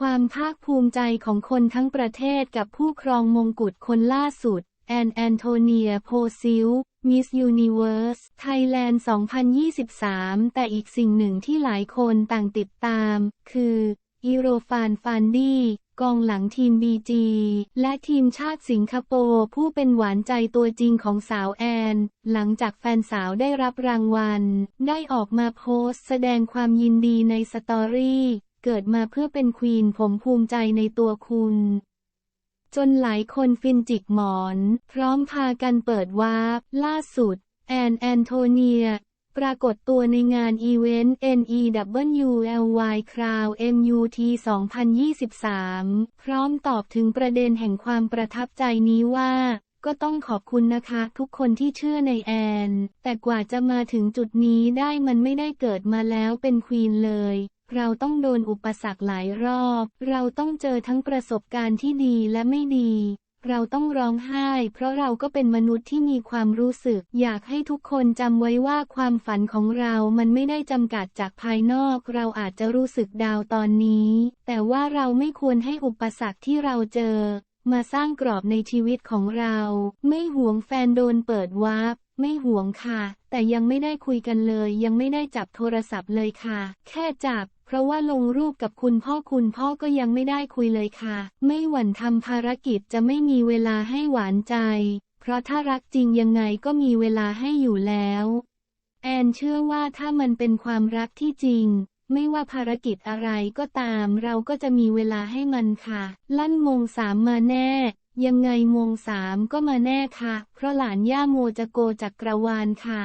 ความภาคภูมิใจของคนทั้งประเทศกับผู้ครองมงกุฎคนล่าสุด แอนแอนโทเนียโพซิลมิสยูนิเวิร์สไทยแลนด์ 2023 แต่อีกสิ่งหนึ่งที่หลายคนต่างติดตาม คืออีโรฟานฟานดี้กองหลังทีมบีจีและทีมชาติสิงคโปร์ผู้เป็นหวานใจตัวจริงของสาวแอน หลังจากแฟนสาวได้รับรางวัล ได้ออกมาโพสต์แสดงความยินดีในสตอรี่ เกิดมาเพื่อเป็นควีนผมภูมิใจในตัวคุณ จนหลายคนฟินจิกหมอน พร้อมพากันเปิดวาร์ปล่าสุด แอนแอนโทเนีย ปรากฏตัวในงานอีเวนต์ NEWLY Crown MUT 2023 พร้อมตอบถึงประเด็นแห่งความประทับใจนี้ว่าก็ต้องขอบคุณนะคะทุกคนที่เชื่อในแอน แต่กว่าจะมาถึงจุดนี้ได้มันไม่ได้เกิดมาแล้วเป็นควีนเลย เราต้องโดนอุปสรรคหลายรอบ เราต้องเจอทั้งประสบการณ์ที่ดีและไม่ดี เราต้องร้องไห้ เพราะเราก็เป็นมนุษย์ที่มีความรู้สึก อยากให้ทุกคนจำไว้ว่าความฝันของเรามันไม่ได้จำกัดจากภายนอก เราอาจจะรู้สึกดาวตอนนี้ แต่ว่าเราไม่ควรให้อุปสรรคที่เราเจอ มาสร้างกรอบในชีวิตของเรา ไม่หวงแฟนโดนเปิดวาร์ปไม่หวงค่ะ แต่ยังไม่ได้คุยกันเลย ยังไม่ได้จับโทรศัพท์เลยค่ะ แค่จับ เพราะว่าลงรูปกับคุณพ่อคุณพ่อก็ยังไม่ได้คุยเลยค่ะ ไม่หวั่นทำภารกิจจะไม่มีเวลาให้หวานใจ เพราะถ้ารักจริงยังไงก็มีเวลาให้อยู่แล้ว แอนเชื่อว่าถ้ามันเป็นความรักที่จริง ไม่ว่าภารกิจอะไรก็ตาม เราก็จะมีเวลาให้มันค่ะ ลั่นมงสามมาแน่ ยังไงมงสามก็มาแน่ค่ะ เพราะหลานย่าโมจะโกจักกรวาลค่ะ